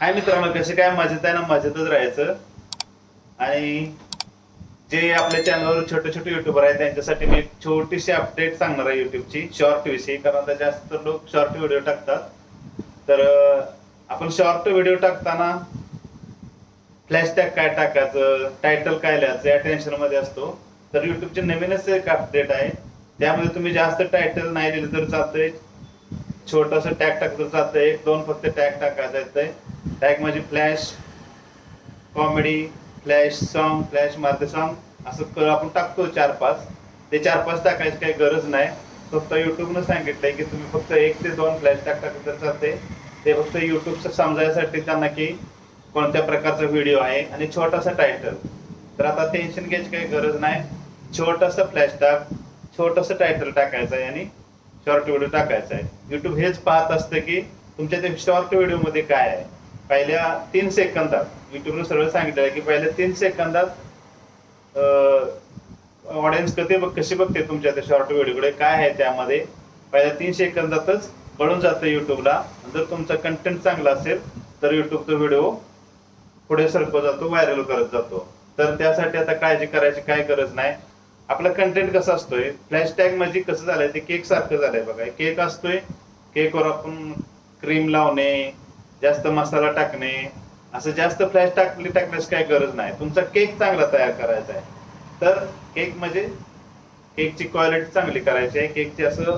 हाय मित्रांनो कसे काय? मजेत आहे ना? मजेतच राहायचं. आणि जे आपल्या चॅनलवर छोटे छोटे युट्यूबर आहेत त्यांच्यासाठी मी छोटीशी अपडेट सांगणार आहे युट्यूबची शॉर्ट विषयी कारण आता जास्त लोक शॉर्ट व्हिडिओ टाकतात. तर आपण शॉर्ट व्हिडिओ टाकताना फ्लॅश टॅग काय टाकायचं टायटल काय लिहायचं या टेन्शनमध्ये असतो. तर युट्यूबचे नवीनच एक अपडेट आहे. त्यामध्ये तुम्ही जास्त टायटल नाही दिलं तर चालतंय. छोटस टॅग टाकलं तर चालतंय. एक दोन फक्त टॅग टाकायचं येतंय लाईक म्हणजे flash comedy flash song flash मारते सॉन्ग असं आपण टाकतो चार पाच. ते चार पाच टाकायची काही गरज नाही. फक्त युट्यूबनं सांगितलंय की तुम्ही फक्त एक ते दोन फ्लॅश टाक तर चालते. ते फक्त युट्यूबचं समजायसाठी त्यांना की कोणत्या प्रकारचा व्हिडिओ आहे आणि छोटासा टायटल तर आता टेन्शन घ्यायची काही गरज नाही. छोटासा फ्लॅश टाक छोटंसं टायटल टाकायचं आहे आणि शॉर्ट व्हिडिओ टाकायचा आहे. युट्यूब हेच पाहत असतं की तुमच्या ते शॉर्ट व्हिडिओमध्ये काय आहे. पहिल्या तीन सेकंदात युट्यूबने सरळ सांगितलं आहे की पहिल्या तीन सेकंदात ऑडियन्स कधी बघ कशी बघते तुमच्या त्या शॉर्ट व्हिडिओकडे काय आहे त्यामध्ये? पहिल्या तीन सेकंदातच कळून जातं युट्यूबला. जर तुमचा कंटेंट चांगला असेल तर युट्यूबचा व्हिडिओ पुढे सरकत जातो व्हायरल करत जातो. तर त्यासाठी आता काळजी करायची काय गरज नाही. आपला कंटेंट कसा असतोय? फ्लॅश टॅग म्हणजे कसं झालंय? ते केक सारखं झालंय बघा. केक असतोय. केकवर आपण क्रीम लावणे जास्त मसाला टाकणे असं जास्त फ्लॅश टाकली टाकण्यास काही गरज नाही. तुमचा केक चांगला तयार करायचा आहे. तर केक म्हणजे केकची क्वालिटी चांगली करायची आहे. केकची असं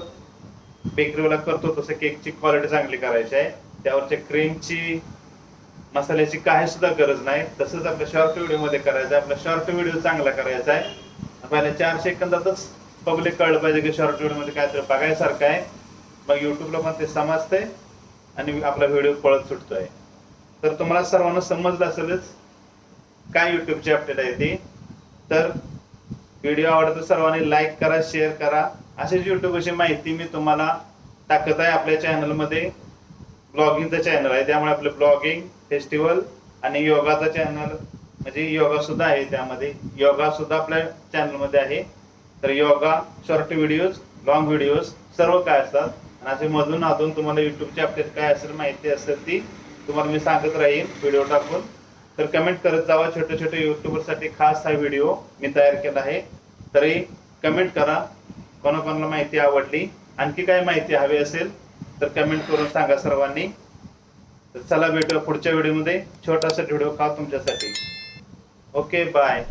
बेकरीवाला करतो तसं केकची क्वालिटी चांगली करायची आहे. त्यावरच्या क्रीमची मसाल्याची काही सुद्धा गरज नाही. तसंच आपल्या शॉर्ट व्हिडिओमध्ये करायचं आहे. आपला शॉर्ट व्हिडिओ चांगला करायचा आहे. पहिले चार सेकंदातच पब्लिक कळलं पाहिजे की शॉर्ट व्हिडिओमध्ये काहीतरी बघायसारखं आहे. मग युट्यूबला पण ते समजतंय. आणि आपला व्हिडिओ पळत सुटतोय. तर तुम्हाला सर्वांना समजलं असेलच काय युट्यूबची अपडेट आहे ती. तर व्हिडिओ आवडतो सर्वांनी लाईक करा शेअर करा. अशीच युट्यूबची माहिती मी तुम्हाला टाकत आहे आपल्या चॅनलमध्ये ब्लॉगिंगचं चॅनल आहे त्यामुळे आपलं ब्लॉगिंग फेस्टिवल आणि योगाचं चॅनल म्हणजे योगा सुद्धा आहे त्यामध्ये. योगा सुद्धा आपल्या चॅनलमध्ये आहे. तर yoga short videos long videos सर्व काय असतात. आणि असे मधून अजून तुम्हाला युट्यूबची अपडेट काय असेल माहिती असेल ती तुम्हाला मी सांगत राहीन व्हिडिओ टाकून. तर कमेंट करत जावा. छोटे छोटे युट्यूबरसाठी खास हा व्हिडिओ मी तयार केला आहे. तरी कमेंट करा. कोणाकोणाला माहिती आवडली आणखी काय माहिती हवी असेल तर कमेंट करून सांगा सर्वांनी. तर चला भेटूया पुढच्या व्हिडिओमध्ये छोटासा व्हिडिओ का तुमच्यासाठी. Okay bye